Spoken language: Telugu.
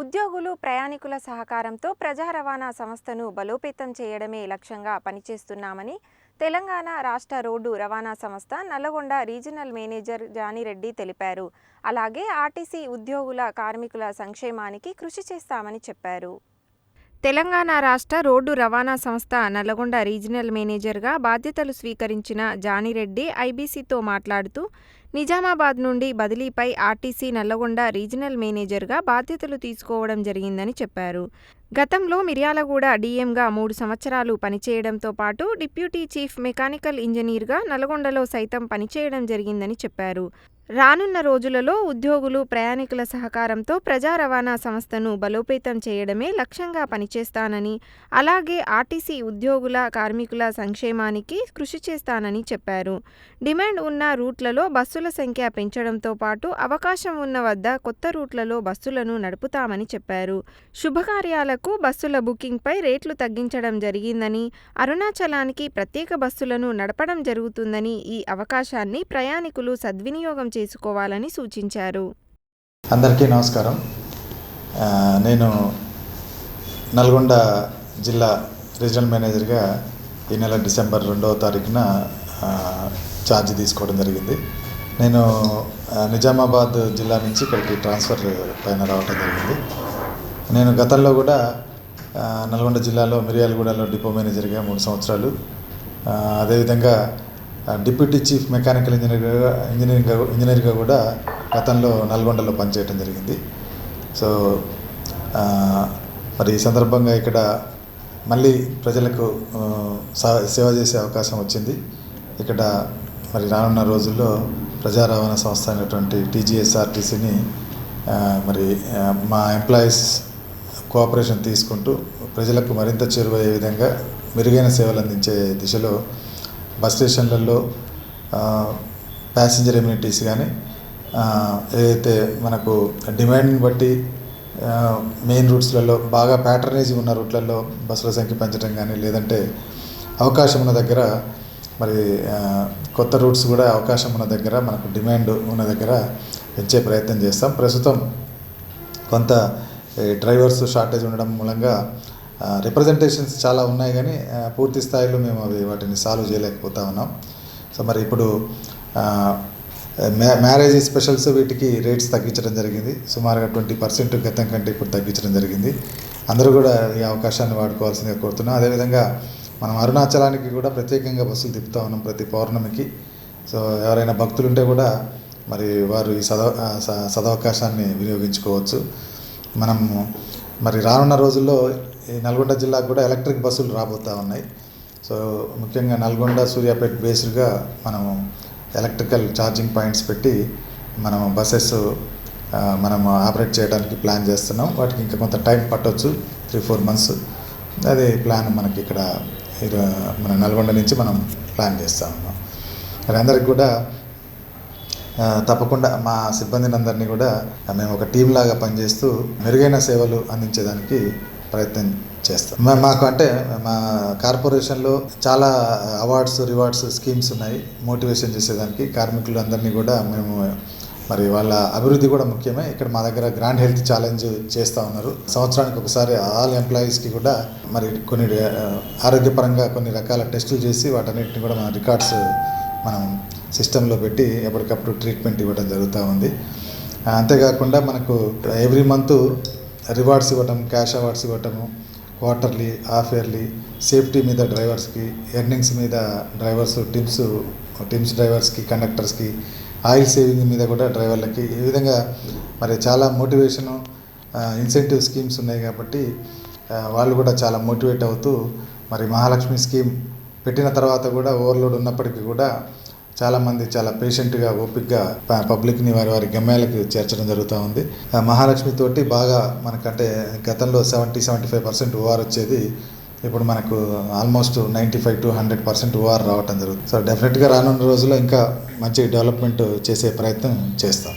ఉద్యోగులు ప్రయాణికుల సహకారంతో ప్రజా రవాణా సంస్థను బలోపేతం చేయడమే లక్ష్యంగా పనిచేస్తున్నామని తెలంగాణ రాష్ట్ర రోడ్డు రవాణా సంస్థ నల్లగొండ రీజనల్ మేనేజర్ జానిరెడ్డి తెలిపారు. అలాగే ఆర్టీసీ ఉద్యోగుల కార్మికుల సంక్షేమానికి కృషి చేస్తామని చెప్పారు. తెలంగాణ రాష్ట్ర రోడ్డు రవాణా సంస్థ నల్లగొండ రీజనల్ మేనేజర్గా బాధ్యతలు స్వీకరించిన జానిరెడ్డి ఐబీసీతో మాట్లాడుతూ నిజామాబాద్ నుండి బదిలీపై ఆర్టీసీ నల్లగొండ రీజనల్ మేనేజర్గా బాధ్యతలు తీసుకోవడం జరిగిందని చెప్పారు. గతంలో మిర్యాలగూడ డీఎంగా మూడు సంవత్సరాలు పనిచేయడంతో పాటు డిప్యూటీ చీఫ్ మెకానికల్ ఇంజనీర్గా నల్గొండలో సైతం పనిచేయడం జరిగిందని చెప్పారు. రానున్న రోజులలో ఉద్యోగులు ప్రయాణికుల సహకారంతో ప్రజా రవాణా సంస్థను బలోపేతం చేయడమే లక్ష్యంగా పనిచేస్తానని అలాగే ఆర్టీసీ ఉద్యోగుల కార్మికుల సంక్షేమానికి కృషి చేస్తానని చెప్పారు. డిమాండ్ ఉన్న రూట్లలో బస్సుల సంఖ్య పెంచడంతో పాటు అవకాశం ఉన్న వద్ద కొత్త రూట్లలో బస్సులను నడుపుతామని చెప్పారు. శుభకార్యాలకు బస్సుల బుకింగ్పై రేట్లు తగ్గించడం జరిగిందని అరుణాచలానికి ప్రత్యేక బస్సులను నడపడం జరుగుతుందని ఈ అవకాశాన్ని ప్రయాణికులు సద్వినియోగం చేసుకోవాలని సూచించారు. అందరికీ నమస్కారం. నేను నల్గొండ జిల్లా రీజనల్ మేనేజర్గా ఈ నెల డిసెంబర్ రెండవ తారీఖున ఛార్జ్ తీసుకోవడం జరిగింది. నేను నిజామాబాద్ జిల్లా నుంచి ఇక్కడికి ట్రాన్స్ఫర్ పైన రావడం జరిగింది. నేను గతంలో కూడా నల్గొండ జిల్లాలో మిర్యాలగూడలో డిపో మేనేజర్గా మూడు సంవత్సరాలు అదేవిధంగా డిప్యూటీ చీఫ్ మెకానికల్ ఇంజనీర్గా ఇంజనీరింగ్ ఇంజనీర్గా కూడా గతంలో నల్గొండలో పనిచేయడం జరిగింది. సో మరి ఈ సందర్భంగా ఇక్కడ మళ్ళీ ప్రజలకు సా- సేవ చేసే అవకాశం వచ్చింది. ఇక్కడ మరి రానున్న రోజుల్లో ప్రజా రవాణా సంస్థ అయినటువంటి టీజీఎస్ఆర్టీసీని మరి మా ఎంప్లాయీస్ కోఆపరేషన్ తీసుకుంటూ ప్రజలకు మరింత చేరువయ్యే విధంగా మెరుగైన సేవలు అందించే దిశలో బస్ స్టేషన్లలో ప్యాసింజర్ ఎమ్యూనిటీస్ కానీ ఏదైతే మనకు డిమాండ్ని బట్టి మెయిన్ రూట్స్లలో బాగా ప్యాటర్నేజ్ ఉన్న రూట్లలో బస్సుల సంఖ్య పెంచడం కానీ లేదంటే అవకాశం ఉన్న దగ్గర మరి కొత్త రూట్స్ కూడా అవకాశం ఉన్న దగ్గర మనకు డిమాండ్ ఉన్న దగ్గర పెంచే ప్రయత్నం చేస్తాం. ప్రస్తుతం కొంత ఈ డ్రైవర్స్ షార్టేజ్ ఉండడం మూలంగా రిప్రజెంటేషన్స్ చాలా ఉన్నాయి కానీ పూర్తి స్థాయిలో మేము అవి వాటిని సాల్వ్ చేయలేకపోతా ఉన్నాం. సో మరి ఇప్పుడు మ్యా మ్యారేజ్ స్పెషల్స్ వీటికి రేట్స్ తగ్గించడం జరిగింది. సుమారుగా ట్వంటీ పర్సెంట్ గతం కంటే ఇప్పుడు తగ్గించడం జరిగింది. అందరూ కూడా ఈ అవకాశాన్ని వాడుకోవాల్సిందిగా కోరుతున్నాం. అదేవిధంగా మనం అరుణాచలానికి కూడా ప్రత్యేకంగా బస్సులు తిప్పుతూ ఉన్నాం ప్రతి పౌర్ణమికి. సో ఎవరైనా భక్తులు ఉంటే కూడా మరి వారు ఈ సద స- సదవకాశాన్ని వినియోగించుకోవచ్చు. మనం మరి రానున్న రోజుల్లో ఈ నల్గొండ జిల్లాకు కూడా ఎలక్ట్రిక్ బస్సులు రాబోతూ ఉన్నాయి. సో ముఖ్యంగా నల్గొండ సూర్యాపేట బేస్డ్గా మనము ఎలక్ట్రికల్ ఛార్జింగ్ పాయింట్స్ పెట్టి మనం బస్సెస్ మనం ఆపరేట్ చేయడానికి ప్లాన్ చేస్తున్నాం. వాటికి ఇంకా కొంత టైం పట్టొచ్చు త్రీ ఫోర్ మంత్స్. అదే ప్లాన్ మనకి ఇక్కడ మన నల్గొండ నుంచి మనం ప్లాన్ చేస్తూ ఉన్నాం. మరి అందరికి కూడా తప్పకుండా మా సిబ్బందిని అందరినీ కూడా మేము ఒక టీం లాగా పనిచేస్తూ మెరుగైన సేవలు అందించేదానికి ప్రయత్నం చేస్తాం. మాకు అంటే మా కార్పొరేషన్లో చాలా అవార్డ్స్ రివార్డ్స్ స్కీమ్స్ ఉన్నాయి. మోటివేషన్ చేసేదానికి కార్మికులు అందరినీ కూడా మేము మరి వాళ్ళ అభివృద్ధి కూడా ముఖ్యమే. ఇక్కడ మా దగ్గర గ్రాండ్ హెల్త్ ఛాలెంజ్ చేస్తూ ఉన్నారు. సంవత్సరానికి ఒకసారి ఆల్ ఎంప్లాయీస్కి కూడా మరి కొన్ని ఆరోగ్యపరంగా కొన్ని రకాల టెస్టులు చేసి వాటన్నిటిని కూడా మన రికార్డ్స్ మనం సిస్టంలో పెట్టి ఎప్పటికప్పుడు ట్రీట్మెంట్ ఇవ్వడం జరుగుతూ ఉంది. అంతేకాకుండా మనకు ఎవ్రీ మంత్ రివార్డ్స్ ఇవ్వటం క్యాష్ అవార్డ్స్ ఇవ్వటము క్వార్టర్లీ హాఫ్ ఇయర్లీ సేఫ్టీ మీద డ్రైవర్స్కి ఎర్నింగ్స్ మీద డ్రైవర్స్ టీమ్స్ టీమ్స్ డ్రైవర్స్కి కండక్టర్స్కి ఆయిల్ సేవింగ్ మీద కూడా డ్రైవర్లకి ఈ విధంగా మరి చాలా మోటివేషను ఇన్సెంటివ్ స్కీమ్స్ ఉన్నాయి కాబట్టి వాళ్ళు కూడా చాలా మోటివేట్ అవుతూ మరి మహాలక్ష్మి స్కీమ్ పెట్టిన తర్వాత కూడా ఓవర్లోడ్ ఉన్నప్పటికీ కూడా చాలామంది చాలా పేషెంట్గా ఓపిక్గా పబ్లిక్ని వారి వారి గమ్యాలకు చేర్చడం జరుగుతూ ఉంది. ఆ మహాలక్ష్మి తోటి బాగా మనకంటే గతంలో seventy seventy five percent OR వచ్చేది. ఇప్పుడు మనకు almost ninety five to hundred percent OR రావటం జరుగుతుంది. సో డెఫినెట్గా రానున్న రోజుల్లో ఇంకా మంచి డెవలప్మెంట్ చేసే ప్రయత్నం చేస్తాం.